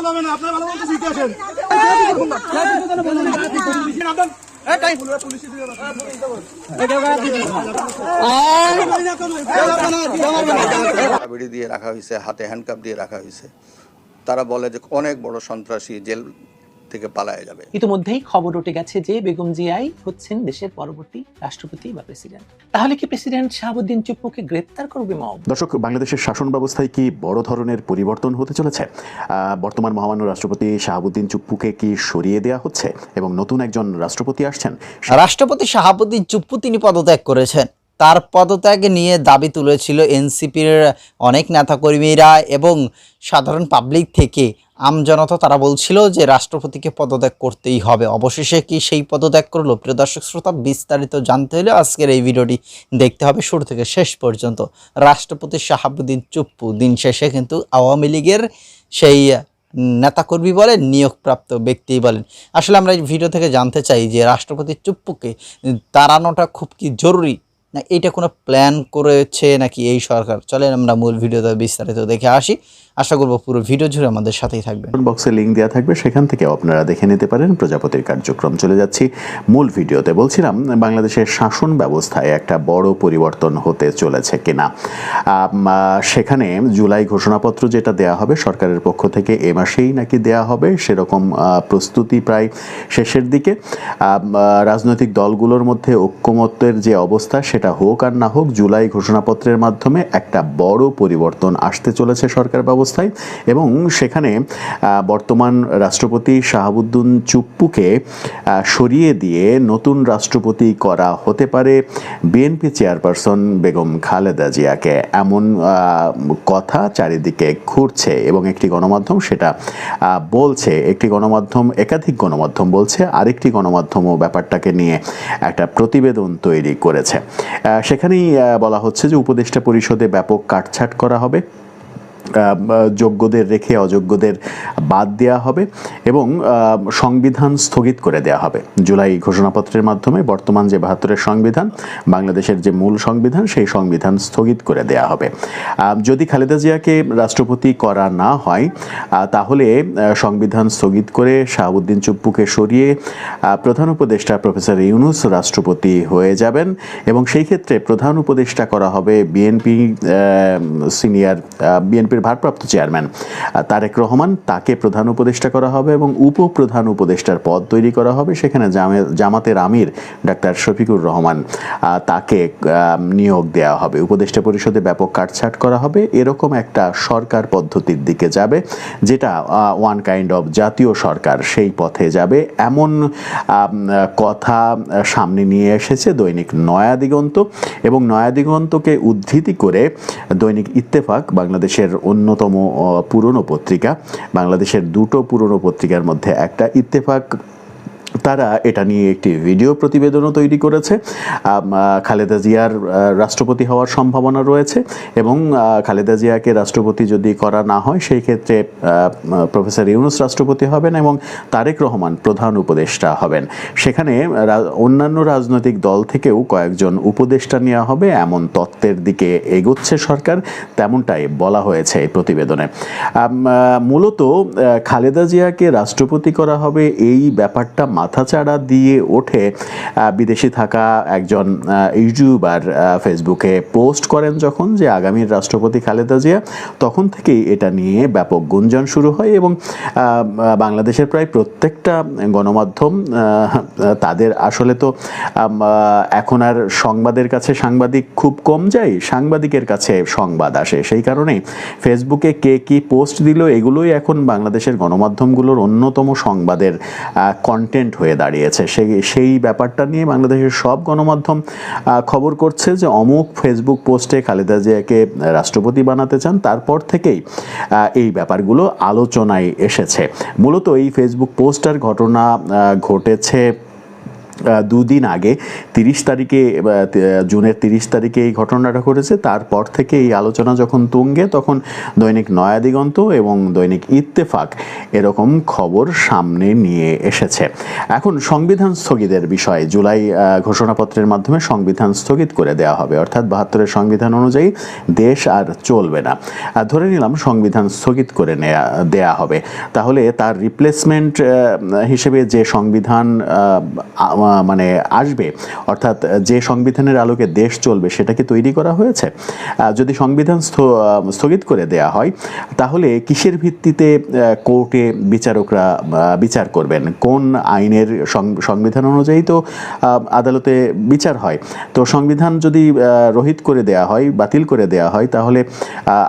বলা হবে না আপনার ভালো বলতে আসেন। দিয়ে রাখা হয়েছে, হাতে হ্যান্ডকাপ দিয়ে রাখা হয়েছে। তারা বলে যে অনেক বড় সন্ত্রাসী জেল থেকে পালায় যাবে। ইতিমধ্যেই খবর উঠে গেছে যে বেগম জিয়াই হচ্ছেন দেশের পরবর্তী রাষ্ট্রপতি বা প্রেসিডেন্ট। তাহলে কি প্রেসিডেন্ট শাহাবুদ্দিন চুপ্পুকে গ্রেপ্তার করবে মব? দর্শক বাংলাদেশের শাসন ব্যবস্থায় কি বড় ধরনের পরিবর্তন হতে চলেছে? বর্তমান মহামান্য রাষ্ট্রপতি শাহাবুদ্দিন চুপ্পুকে কি সরিয়ে দেওয়া হচ্ছে? এবং নতুন একজন রাষ্ট্রপতি আসছেন? রাষ্ট্রপতি শাহাবুদ্দিন চুপ্পু তিনি পদত্যাগ করেছেন। তার পদত্যাগ নিয়ে দাবি তুলেছিল এনসিপির অনেক নেতাকর্মীরা এবং সাধারণ পাবলিক থেকে আমজনতা তারা বলছিল যে রাষ্ট্রপতিকে পদত্যাগ করতেই হবে। অবশেষে কি সেই পদত্যাগ করল? প্রিয় দর্শক শ্রোতা, বিস্তারিত জানতে হলে আজকের এই ভিডিওটি দেখতে হবে শুরু থেকে শেষ পর্যন্ত। রাষ্ট্রপতি শাহাবুদ্দিন চুপ্পু দিন শেষে কিন্তু আওয়ামী লীগের সেই নেতাকর্মী বলেন, নিয়োগপ্রাপ্ত ব্যক্তি বলেন। আসলে আমরা এই ভিডিও থেকে জানতে চাই যে রাষ্ট্রপতি চুপ্পুকে তাড়ানোটা খুব কি জরুরি? না এটা কোনো প্ল্যান করেছে নাকি এই সরকার? চলেন আমরা মূল ভিডিওতে বিস্তারিত দেখে আসি। আশা করব পুরো ভিডিও জুড়ে আমাদের সাথেই থাকবেন। বক্সে লিঙ্ক দেওয়া থাকবে, সেখান থেকে আপনারা দেখে নিতে পারেন প্রজাপতির কার্যক্রম। চলে যাচ্ছি মূল ভিডিওতে। বলছিলাম, বাংলাদেশের শাসন ব্যবস্থায় একটা বড় পরিবর্তন হতে চলেছে কিনা? সেখানে জুলাই ঘোষণাপত্র যেটা দেয়া হবে সরকারের পক্ষ থেকে, এ মাসেই নাকি দেয়া হবে, সেরকম প্রস্তুতি প্রায় শেষের দিকে। রাজনৈতিক দলগুলোর মধ্যে ঐক্যমত্যের যে অবস্থা সেটা হোক আর না হোক, জুলাই ঘোষণাপত্রের মাধ্যমে একটা বড় পরিবর্তন আসতে চলেছে সরকার ব্যবস্থায় এবং সেখানে বর্তমান রাষ্ট্রপতি শাহাবুদ্দিন চুপ্পুকে সরিয়ে দিয়ে নতুন রাষ্ট্রপতি করা হতে পারে বিএনপি চেয়ারপারসন বেগম খালেদা জিয়াকে। এমন কথা চারিদিকে ঘুরছে এবং একটি গণমাধ্যম সেটা বলছে। একটি গণমাধ্যম, একাধিক গণমাধ্যম বলছে। আরেকটি গণমাধ্যমও ব্যাপারটাকে নিয়ে একটা প্রতিবেদন তৈরি করেছে। সেখানেই বলা হচ্ছে যে উপদেষ্টা পরিষদে ব্যাপক কাটছাট করা হবে। যোগ্যদের রেখে অযোগ্যদের বাদ দেওয়া হবে এবং সংবিধান স্থগিত করে দেওয়া হবে। জুলাই ঘোষণাপত্রের মাধ্যমে বর্তমান যে বাহাত্তরের সংবিধান, বাংলাদেশের যে মূল সংবিধান, সেই সংবিধান স্থগিত করে দেওয়া হবে। যদি খালেদা জিয়াকে রাষ্ট্রপতি করা না হয় তাহলে সংবিধান স্থগিত করে শাহাবুদ্দিন চুপ্পুকে সরিয়ে প্রধান উপদেষ্টা প্রফেসর ইউনুস রাষ্ট্রপতি হয়ে যাবেন এবং সেই ক্ষেত্রে প্রধান উপদেষ্টা করা হবে বিএনপি সিনিয়র বিএনপির ভারপ্রাপ্ত চেয়ারম্যান। তারেক রহমান, তাকে প্রধান উপদেষ্টা করা হবে এবং উপপ্রধান উপদেষ্টার পদ তৈরি করা হবে সেখানে জামাতের আমির ডাক্তার শফিকুর রহমান। তাকে নিয়োগ দেওয়া হবে। উপদেষ্টা পরিষদে ব্যাপক কাটছাট করা হবে। এরকম একটা সরকার পদ্ধতির দিকে যাবে, যেটা ওয়ান কাইন্ড অফ জাতীয় সরকার সেই পথে যাবে। এমন কথা সামনে নিয়ে এসেছে দৈনিক নয়া দিগন্ত। এবং নয়া দিগন্তকে উদ্ধৃতি করে দৈনিক ইত্তেফাক বাংলাদেশের অন্যতম পুরনো পত্রিকা। বাংলাদেশের দুটো পুরনো পত্রিকার মধ্যে একটা ইত্তেফাক তারা এটা নিয়ে একটি ভিডিও প্রতিবেদনও তৈরি করেছে। খালেদা জিয়ার রাষ্ট্রপতি হওয়ার সম্ভাবনা রয়েছে এবং খালেদা জিয়াকে রাষ্ট্রপতি যদি করা না হয়, সেই ক্ষেত্রে প্রফেসর ইউনুস রাষ্ট্রপতি হবেন এবং তারেক রহমান প্রধান উপদেষ্টা হবেন। সেখানে অন্যান্য রাজনৈতিক দল থেকেও কয়েকজন উপদেষ্টা নেওয়া হবে। এমন তত্ত্বের দিকে এগোচ্ছে সরকার, তেমনটাই বলা হয়েছে এই প্রতিবেদনে। মূলত খালেদা জিয়াকে রাষ্ট্রপতি করা হবে এই ব্যাপারটা মাথাচাড়া দিয়ে ওঠে বিদেশে থাকা একজন ইউটিউবার ফেসবুকে পোস্ট করেন যখন যে আগামীর রাষ্ট্রপতি খালেদা জিয়া, তখন থেকেই এটা নিয়ে ব্যাপক গুঞ্জন শুরু হয় এবং বাংলাদেশের প্রায় প্রত্যেকটা গণমাধ্যম তাদের আসলে তো এখন আর সংবাদের কাছে সাংবাদিক খুব কম যায়, সাংবাদিকের কাছে সংবাদ আসে। সেই কারণে ফেসবুকে কে কি পোস্ট দিল, এগুলোই এখন বাংলাদেশের গণমাধ্যমগুলোর অন্যতম সংবাদের কন্টেন্ট হয়ে দাঁড়িয়েছে। সেই সেই ব্যাপারটা নিয়ে বাংলাদেশের সব গণমাধ্যম খবর করছে যে অমুক ফেসবুক পোস্টে খালেদা জিয়াকে রাষ্ট্রপতি বানাতে চান। তারপর থেকেই এই ব্যাপারগুলো আলোচনায় এসেছে। মূলত এই ফেসবুক পোস্টার ঘটনা ঘটেছে দুদিন আগে, তিরিশ তারিখে জুনের তিরিশ তারিখে এই ঘটনাটা ঘটেছে। তারপর থেকে এই আলোচনা যখন তুঙ্গে, তখন দৈনিক নয়াদিগন্ত এবং দৈনিক ইত্তেফাক এরকম খবর সামনে নিয়ে এসেছে। এখন সংবিধান স্থগিতের বিষয়ে জুলাই ঘোষণাপত্রের মাধ্যমে সংবিধান স্থগিত করে দেওয়া হবে। অর্থাৎ বাহাত্তরের সংবিধান অনুযায়ী দেশ আর চলবে না। ধরে নিলাম সংবিধান স্থগিত করে নেয়া, দেয়া হবে। তাহলে তার রিপ্লেসমেন্ট হিসেবে যে সংবিধান মানে আসবে, অর্থাৎ যে সংবিধানের আলোকে দেশ চলবে সেটা কি তৈরি করা হয়েছে? যদি সংবিধান স্থ- স্থগিত করে দেয়া হয়, তাহলে কিসের ভিত্তিতে কোর্টে বিচারকরা বিচার করবেন? কোন আইনের সংবিধান অনুযায়ী তো আদালতে বিচার হয়। তো সংবিধান যদি রহিত করে দেয়া হয়, বাতিল করে দেয়া হয়, তাহলে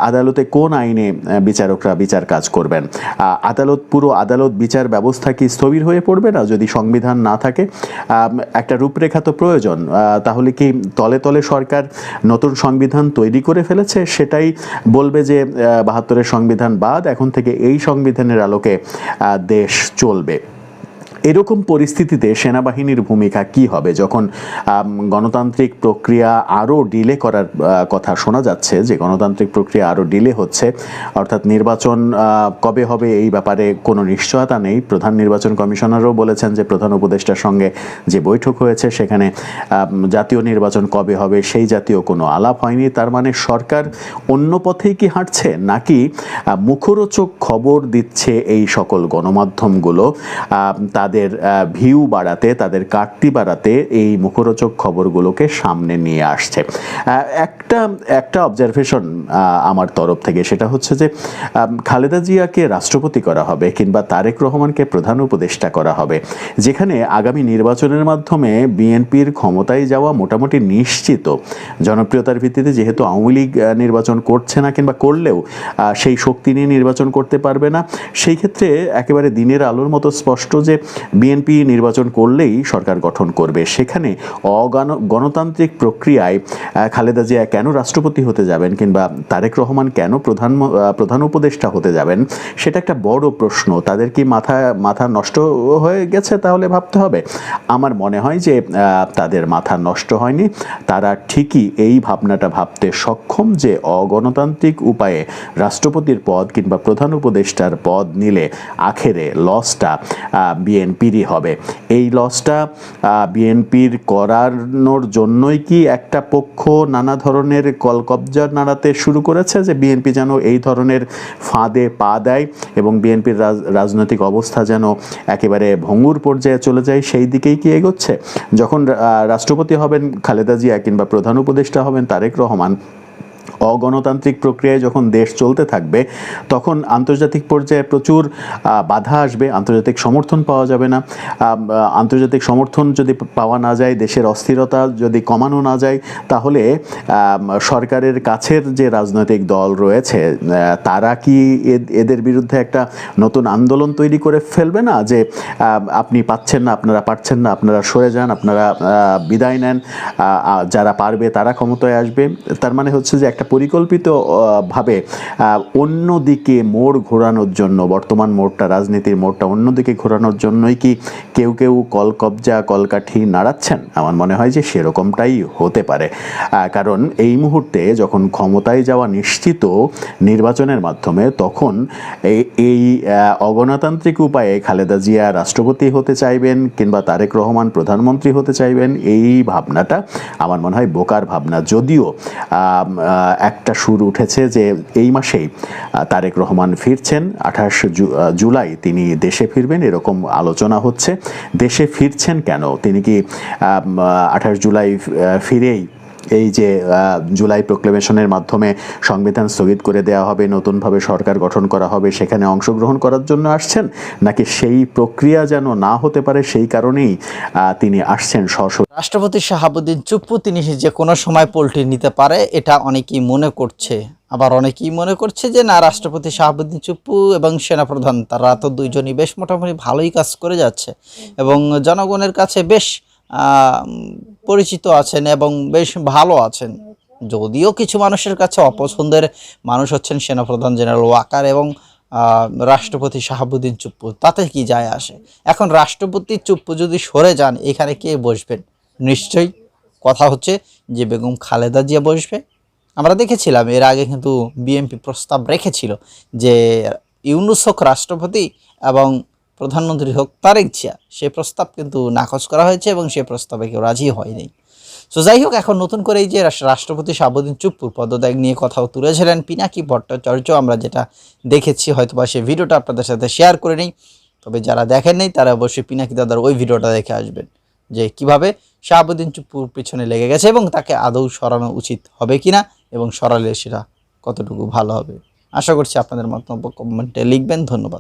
আদালতে কোন আইনে বিচারকরা বিচার কাজ করবেন? আদালত, পুরো আদালত বিচার ব্যবস্থা কি স্থবির হয়ে পড়বে না যদি সংবিধান না থাকে? একটা রূপরেখা তো প্রয়োজন। তাহলে কি তলে তলে সরকার নতুন সংবিধান তৈরি করে ফেলেছে? সেটাই বলবে যে বাহাত্তরের সংবিধান বাদ, এখন থেকে এই সংবিধানের আলোকে দেশ চলবে। এরকম পরিস্থিতিতে সেনাবাহিনীর ভূমিকা কি হবে? যখন গণতান্ত্রিক প্রক্রিয়া আরও ডিলে করার কথা শোনা যাচ্ছে যে গণতান্ত্রিক প্রক্রিয়া আরও ডিলে হচ্ছে অর্থাৎ নির্বাচন কবে হবে এই ব্যাপারে কোনো নিশ্চয়তা নেই। প্রধান নির্বাচন কমিশনারও বলেছেন যে প্রধান উপদেষ্টার সঙ্গে যে বৈঠক হয়েছে সেখানে জাতীয় নির্বাচন কবে হবে সেই জাতীয় কোনো আলাপ হয়নি। তার মানে সরকার অন্য পথেই কি হাঁটছে? নাকি মুখরোচক খবর দিচ্ছে এই সকল গণমাধ্যমগুলো? আহ, তাদের ভিউ বাড়াতে, তাদের কাটতি বাড়াতে এই মুখরোচক খবরগুলোকে সামনে নিয়ে আসছে। একটা একটা অবজারভেশন আমার তরফ থেকে, সেটা হচ্ছে যে খালেদা জিয়াকে রাষ্ট্রপতি করা হবে কিংবা তারেক রহমানকে প্রধান উপদেষ্টা করা হবে, যেখানে আগামী নির্বাচনের মাধ্যমে বিএনপির ক্ষমতায় যাওয়া মোটামুটি নিশ্চিত। জনপ্রিয়তার ভিত্তিতে যেহেতু আওয়ামী লীগ নির্বাচন করছে না কিংবা করলেও সেই শক্তি নিয়ে নির্বাচন করতে পারবে না, সেই ক্ষেত্রে একেবারে দিনের আলোর মতো স্পষ্ট যে বিএনপি নির্বাচন করলেই সরকার গঠন করবে। সেখানে অগণ গণতান্ত্রিক প্রক্রিয়ায় খালেদা জিয়া কেন রাষ্ট্রপতি হতে যাবেন কিংবা তারেক রহমান কেন প্রধান প্রধান উপদেষ্টা হতে যাবেন, সেটা একটা বড় প্রশ্ন। তাদের কি মাথা মাথা নষ্ট হয়ে গেছে তাহলে ভাবতে হবে? আমার মনে হয় যে তাদের মাথা নষ্ট হয়নি। তারা ঠিকই এই ভাবনাটা ভাবতে সক্ষম যে অগণতান্ত্রিক উপায়ে রাষ্ট্রপতির পদ কিংবা প্রধান উপদেষ্টার পদ নিলে আখেরে লসটা বিএনপিরই হবে। এই লসটা বিএনপির করানোর জন্যই কি একটা পক্ষ নানা ধরনের কলকবজা নাড়াতে শুরু করেছে যে বিএনপি যেন এই ধরনের ফাঁদে পা দেয় এবং বিএনপির রাজনৈতিক অবস্থা যেন একেবারে ভঙ্গুর পর্যায়ে চলে যায়, সেই দিকেই কি এগোচ্ছে? যখন রাষ্ট্রপতি হবেন খালেদা জিয়া কিংবা প্রধান উপদেষ্টা হবেন তারেক রহমান অগণতান্ত্রিক প্রক্রিয়ায় যখন দেশ চলতে থাকবে, তখন আন্তর্জাতিক পর্যায়ে প্রচুর বাধা আসবে, আন্তর্জাতিক সমর্থন পাওয়া যাবে না। আন্তর্জাতিক সমর্থন যদি পাওয়া না যায়, দেশের অস্থিরতা যদি কমানো না যায়, তাহলে সরকারের কাছের যে রাজনৈতিক দল রয়েছে তারা কি এদের বিরুদ্ধে একটা নতুন আন্দোলন তৈরি করে ফেলবে না? যে আপনি পাচ্ছেন না, আপনারা পারছেন না, আপনারা সরে যান, আপনারা বিদায় নেন যারা পারবে তারা ক্ষমতায় আসবে। তার মানে হচ্ছে যে একটা পরিকল্পিত ভাবে আহ, অন্যদিকে মোড় ঘোরানোর জন্য বর্তমান মোড়টা রাজনীতির মোড়টা অন্যদিকে ঘোরানোর জন্যই কি কেউ কেউ কল কবজা কলকাঠি নাড়াচ্ছেন? আমার মনে হয় যে সেরকমটাই হতে পারে। কারণ এই মুহূর্তে যখন ক্ষমতায় যাওয়া নিশ্চিত নির্বাচনের মাধ্যমে তখন এই অগণতান্ত্রিক উপায়ে খালেদা জিয়া রাষ্ট্রপতি হতে চাইবেন কিংবা তারেক রহমান প্রধানমন্ত্রী হতে চাইবেন এই ভাবনাটা আমার মনে হয় বোকার ভাবনা। যদিও একটা সুর উঠেছে যে এই মাসেই তারেক রহমান ফিরছেন, আঠাশ জুলাই তিনি দেশে ফিরবেন, এরকম আলোচনা হচ্ছে। দেশে ফিরছেন কেন? তিনি কি আঠাশ জুলাই ফিরেই এই যে জুলাই প্রোক্লেমেশনের মাধ্যমে সংবিধান স্থগিত করে দেওয়া হবে, নতুনভাবে সরকার গঠন করা হবে, সেখানে অংশগ্রহণ করার জন্য আসছেন, নাকি সেই প্রক্রিয়া যেন না হতে পারে সেই কারণেই তিনি আসছেন সশরীরে রাষ্ট্রপতি শাহাবুদ্দিন চুপ্পু, তিনি যে কোনো সময় পোল্ট্রি নিতে পারে, এটা অনেকেই মনে করছে। আবার অনেকেই মনে করছে যে, না, রাষ্ট্রপতি শাহাবুদ্দিন চুপ্পু এবং সেনাপ্রধান, তারা তো দুইজনই বেশ মোটামুটি ভালোই কাজ করে যাচ্ছে। এবং জনগণের কাছে বেশ পরিচিত আছেন এবং বেশ ভালো আছেন। যদিও কিছু মানুষের কাছে অপছন্দের মানুষ হচ্ছেন সেনাপ্রধান জেনারেল ওয়াকার এবং রাষ্ট্রপতি শাহাবুদ্দিন চুপ্পু। তাতে কি যায় আসে? এখন রাষ্ট্রপতি চুপ্পু যদি সরে যান, এখানে কে বসবেন? নিশ্চয়ই কথা হচ্ছে যে বেগম খালেদা জিয়া বসবে। আমরা দেখেছিলাম, এর আগে কিন্তু বিএনপি প্রস্তাব রেখেছিল যে ইউনুসক রাষ্ট্রপতি এবং প্রধানমন্ত্রী হোক, তার ইচ্ছা, সে প্রস্তাব কিন্তু নাকচ করা হয়েছে এবং সে প্রস্তাবে কেউ রাজি হয়নি। সো যাই হোক, এখন নতুন করে এই যে রাষ্ট্রপতি শাহাবুদ্দিন চুপ্পুর পদত্যাগ নিয়ে কথাও তুলেছিলেন পিনাকি ভট্টাচার্য। আমরা যেটা দেখেছি, হয়তোবা সেই ভিডিওটা আপনাদের সাথে শেয়ার করে নিই। তবে যারা দেখেন নাই, তারা অবশ্যই পিনাকি দাদার ওই ভিডিওটা দেখে আসবেন, যে কীভাবে শাহাবুদ্দিন চুপ্পুর পিছনে লেগে গেছে এবং তাকে আদৌ সরানো উচিত হবে কিনা এবং সরালে সেটা কতটুকু ভালো হবে। আশা করছি আপনাদের মন্তব্য কমেন্টে লিখবেন। ধন্যবাদ।